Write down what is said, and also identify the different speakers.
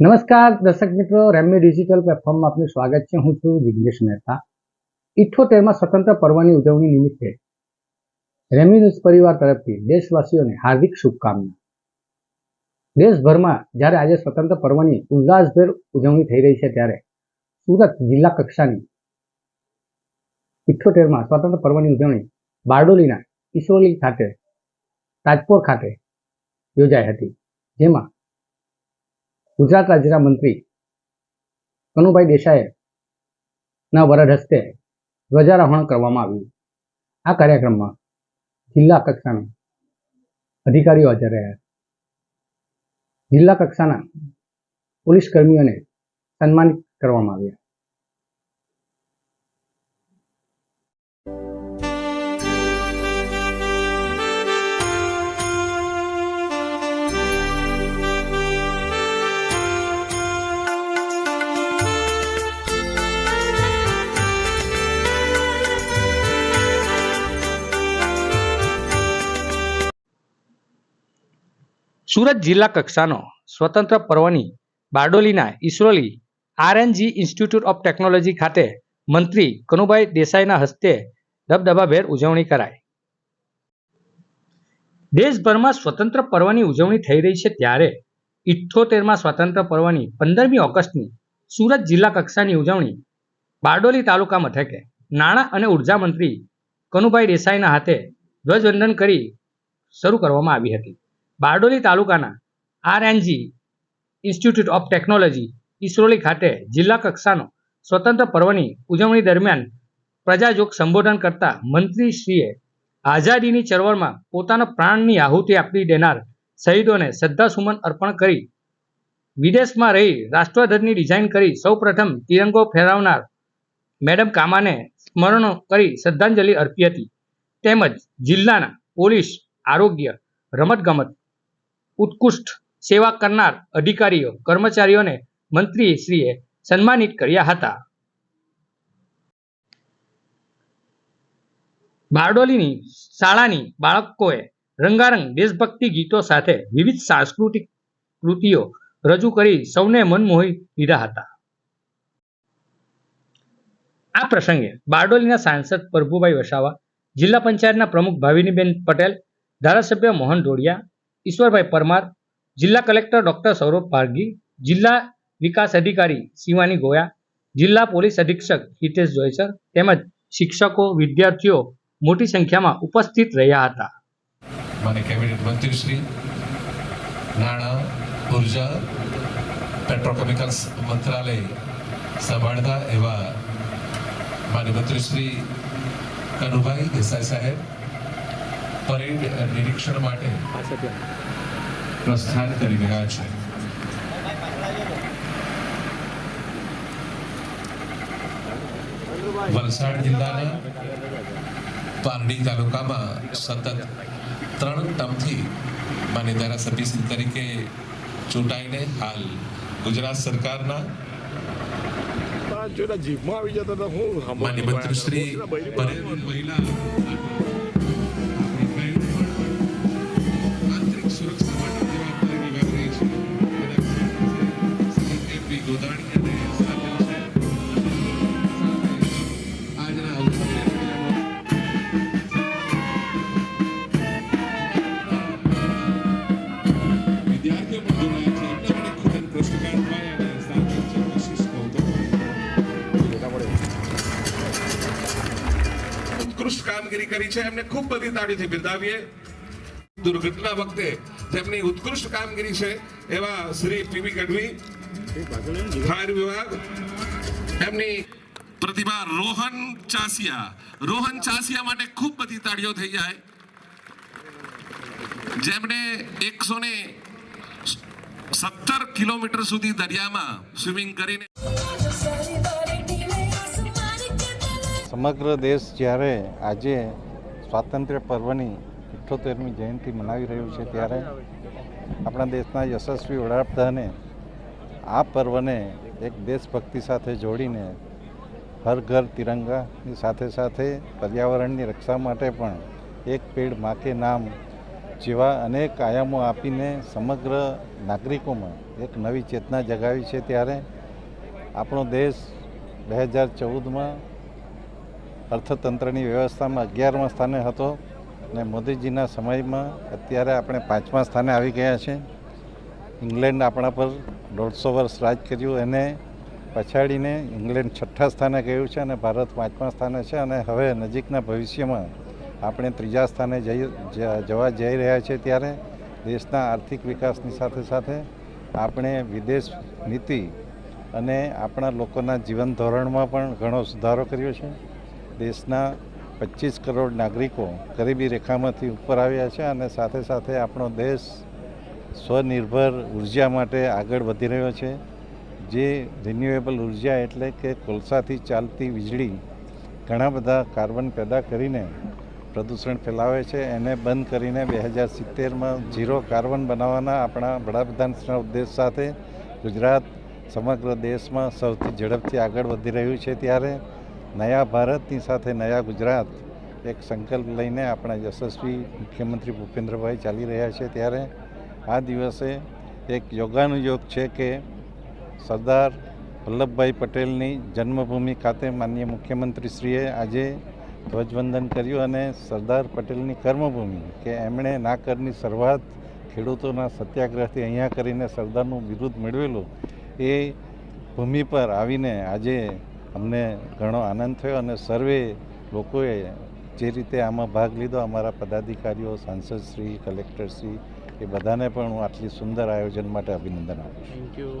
Speaker 1: નમસ્કાર, દર્શક મિત્રો. રેમ્યુ ડિજિટલ પ્લેટફોર્મમાં આપનું સ્વાગત છે. હું છું જિજ્ઞેશ મહેતા. ઇઠ્ઠોતેરમાં સ્વતંત્ર પર્વની ઉજવણી નિમિત્તે રેમ્યુ ન્યૂઝ પરિવાર તરફથી દેશવાસીઓને હાર્દિક શુભકામના. દેશભરમાં જ્યારે આજે સ્વતંત્ર પર્વની ઉલ્લાસભેર ઉજવણી થઈ રહી છે, ત્યારે સુરત જિલ્લા કક્ષાની ઇઠ્ઠોતેરમાં સ્વતંત્ર પર્વની ઉજવણી બારડોલીના ઈસરોલી ખાતે, તાજપોર ખાતે યોજાઈ હતી. જેમાં ગુજરાત રાજ્યના મંત્રી કનુભાઈ દેસાઈના વરદ હસ્તે ધ્વજારોહણ કરવામાં આવ્યું. આ કાર્યક્રમમાં જિલ્લા કક્ષાના અધિકારીઓ હાજર રહ્યા. જિલ્લા કક્ષાના પોલીસ કર્મીઓને સન્માનિત કરવામાં આવ્યા. સુરત જિલ્લા કક્ષાનો સ્વતંત્ર પર્વની બારડોલીના Isroli RNG institute of technology ખાતે મંત્રી કનુભાઈ દેસાઈના હસ્તે દબદબાભેર ઉજવણી કરાઈ. દેશભરમાં સ્વતંત્ર પર્વની ઉજવણી થઈ રહી છે ત્યારે ઇઠ્ઠોતેરમાં સ્વતંત્ર પર્વની પંદરમી ઓગસ્ટની સુરત જિલ્લા કક્ષાની ઉજવણી બારડોલી તાલુકા મથકે નાણાં અને ઊર્જા મંત્રી કનુભાઈ દેસાઈના હાથે ધ્વજવંદન કરી શરૂ કરવામાં આવી હતી. બારડોલી તાલુકાના RNG institute of technology Isroli ખાતે જિલ્લા કક્ષાનો સ્વતંત્ર પર્વની ઉજવણી દરમિયાન પ્રજાજોગ સંબોધન કરતા મંત્રીશ્રીએ આઝાદીની ચળવળમાં પોતાના પ્રાણની આહુતિ આપી દેનાર શહીદોને શ્રદ્ધાસુમન અર્પણ કરી વિદેશમાં રહી રાષ્ટ્રધ્વજની ડિઝાઇન કરી સૌપ્રથમ તિરંગો ફેરવનાર મેડમ કામાને સ્મરણ કરી શ્રદ્ધાંજલિ અર્પી હતી. તેમજ જિલ્લાના પોલીસ, આરોગ્ય, રમતગમત ઉત્કૃષ્ટ સેવા કરનાર અધિકારીઓ, કર્મચારીઓને મંત્રીશ્રીએ સન્માનિત કર્યા હતા. બારડોલીની શાળાની બાળકોએ રંગારંગ દેશભક્તિ ગીતો સાથે વિવિધ સાંસ્કૃતિક કૃતિઓ રજૂ કરી સૌને મન મોહી લીધા હતા. આ પ્રસંગે બારડોલીના સાંસદ પ્રભુભાઈ વસાવા, જિલ્લા પંચાયતના પ્રમુખ ભાવિનીબેન પટેલ, ધારાસભ્ય મોહન ડોડિયા ઈશ્વરભાઈ પરમાર, જિલ્લા કલેક્ટર ડોક્ટર સૌરભ પારગી જિલ્લા વિકાસ અધિકારી શિવાની ગોયા, જિલ્લા પોલીસ અધિક્ષક હિતેશ જોયસર તેમજ શિક્ષકો, વિદ્યાર્થીઓ મોટી સંખ્યામાં ઉપસ્થિત રહ્યા હતા.
Speaker 2: માન્ય કેબિનેટ મંત્રીશ્રી નાણાં, ઊર્જા, પેટ્રોકેમિકલ્સ મંત્રાલય સંભાળતા એવા માન્ય મંત્રીશ્રી કનુભાઈ દેસાઈ સાહેબ પરેડ નિરીક્ષણ માટે પ્રસ્થાન કરી રહ્યા છે. વલસાડ જિલ્લાના પારડી તાલુકામાં સતત ત્રણ ટર્મથી માન્ય ધારાસભ્ય તરીકે ચૂંટાઈને હાલ ગુજરાત સરકારના
Speaker 3: જીભમાં આવી જતા હું
Speaker 2: માન્ય મંત્રી શ્રી પરેલ મહિલા કામગીરી કરી છે. એમને ખૂબ બધી તાળીથી બિરદાવીએ. દુર્ઘટના વખતે જેમની ઉત્કૃષ્ટ કામગીરી છે એવા શ્રી પીવી ગઢવી. ફાયર વિભાગ. એમની પ્રતિભા રોહન ચાસિયા. રોહન ચાસિયા માટે ખૂબ બધી તાળીઓ થઈ જાય. જેમણે એકસો ને સત્તર કિલોમીટર સુધી દરિયામાં સ્વિમિંગ કરીને
Speaker 4: સમગ્ર દેશ જ્યારે આજે સ્વાતંત્ર્ય પર્વની ઇઠ્ઠોતેરમી જયંતિ મનાવી રહ્યું છે ત્યારે આપણા દેશના યશસ્વી વડાપ્રધાને આ પર્વને એક દેશભક્તિ સાથે જોડીને હર ઘર તિરંગાની સાથે સાથે પર્યાવરણની રક્ષા માટે પણ એક પેડ માથે નામ જેવા અનેક આયામો આપીને સમગ્ર નાગરિકોમાં એક નવી ચેતના જગાવી છે ત્યારે આપણો દેશ બે હજાર ચૌદમાં અર્થતંત્રની વ્યવસ્થામાં અગિયારમા સ્થાને હતો અને મોદીજીના સમયમાં અત્યારે આપણે પાંચમા સ્થાને આવી ગયા છે. ઇંગ્લેન્ડ આપણા પર દોઢસો વર્ષ રાજ કર્યું, એને પછાડીને ઇંગ્લેન્ડ છઠ્ઠા સ્થાને ગયું છે અને ભારત પાંચમા સ્થાને છે અને હવે નજીકના ભવિષ્યમાં આપણે ત્રીજા સ્થાને જઈ જવા જઈ રહ્યા છે ત્યારે દેશના આર્થિક વિકાસની સાથે સાથે આપણે વિદેશ નીતિ અને આપણા લોકોના જીવન ધોરણમાં પણ ઘણો સુધારો કર્યો છે. દેશના પચીસ કરોડ નાગરિકો ગરીબી રેખામાંથી ઉપર આવ્યા છે અને સાથે સાથે આપણો દેશ સ્વનિર્ભર ઊર્જા માટે આગળ વધી રહ્યો છે. જે રિન્યુએબલ ઊર્જા એટલે કે કોલસાથી ચાલતી વીજળી ઘણા બધા કાર્બન પેદા કરીને પ્રદૂષણ ફેલાવે છે. એને બંધ કરીને બે હજાર સિત્તેરમાં ઝીરો કાર્બન બનાવવાના આપણા વડાપ્રધાનના ઉદ્દેશ સાથે ગુજરાત સમગ્ર દેશમાં સૌથી ઝડપથી આગળ વધી રહ્યું છે. ત્યારે નયા ભારતની સાથે નયા ગુજરાત એક સંકલ્પ લઈને આપણા યશસ્વી મુખ્યમંત્રી ભૂપેન્દ્રભાઈ ચાલી રહ્યા છે ત્યારે આ દિવસે એક યોગાનુયોગ છે કે સરદાર વલ્લભભાઈ પટેલની જન્મભૂમિ ખાતે માનનીય મુખ્યમંત્રીશ્રીએ આજે ધ્વજવંદન કર્યું અને સરદાર પટેલની કર્મભૂમિ કે એમણે ના કરની શરૂઆત ખેડૂતોના સત્યાગ્રહથી અહીંયા કરીને સરદારનું બિરુદ મેળવેલું એ ભૂમિ પર આવીને આજે અમને ઘણો આનંદ થયો અને સર્વે લોકોએ જે રીતે આમાં ભાગ લીધો, અમારા પદાધિકારીઓ સાંસદશ્રી કલેક્ટરશ્રી એ બધાને પણ હું આટલી સુંદર આયોજન માટે અભિનંદન આપું છું.
Speaker 5: Thank you